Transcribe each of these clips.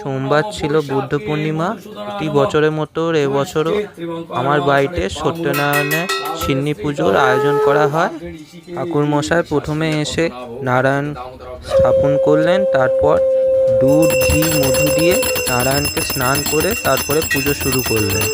সোমবার ছিল বুদ্ধ পূর্ণিমা। প্রতি বছরের মতো এবছরও আমার বাড়িতে সত্যনারায়ণের সিন্নি পুজোর আয়োজন করা হয়। ঠাকুর মশাই প্রথমে এসে নারায়ণ স্থাপন করলেন, তারপর দুধ, ঘি, মধু দিয়ে নারায়ণকে স্নান করে তারপরে পুজো শুরু করলেন।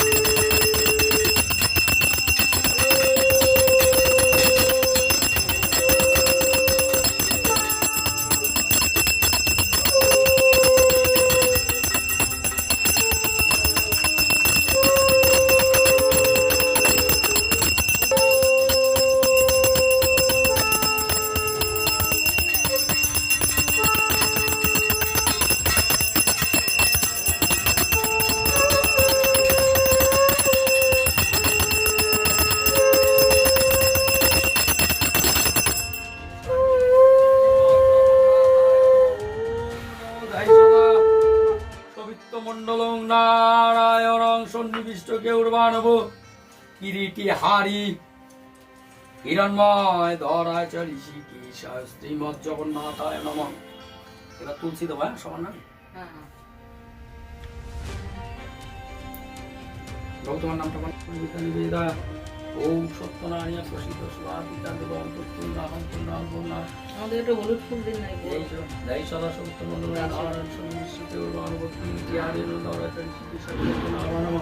মণ্ডলং নারায়ণং সন্নিবিষ্ট কেউর্বাণব কিরিটি হারি। হিরণময় ধরায় চ ঋষিকেশ শ্রীমৎ জগন্নাথায় নম। এবার তুলসী দেবো হ্যাঁ সবার নাম? তোমার নামটা বল। নিবেদা ওম সত্যনারায়ণ প্রসিদ্ধ সুরা পিতা দেব অন্তর্তুল্লা অন্তর্না অন্তর্না আমাদের একটা হলুদ ফুল দিন নাই জয় সদা সত্য মন্ডল নারায়ণ সন্নিশ্চিত অনুভূতি জ্ঞানে নরাচরণ শিশু নারায়ণ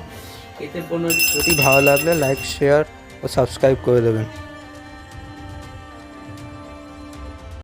এতে পণ্য যদি ভালো লাগলে লাইক শেয়ার ও সাবস্ক্রাইব করে দেবেন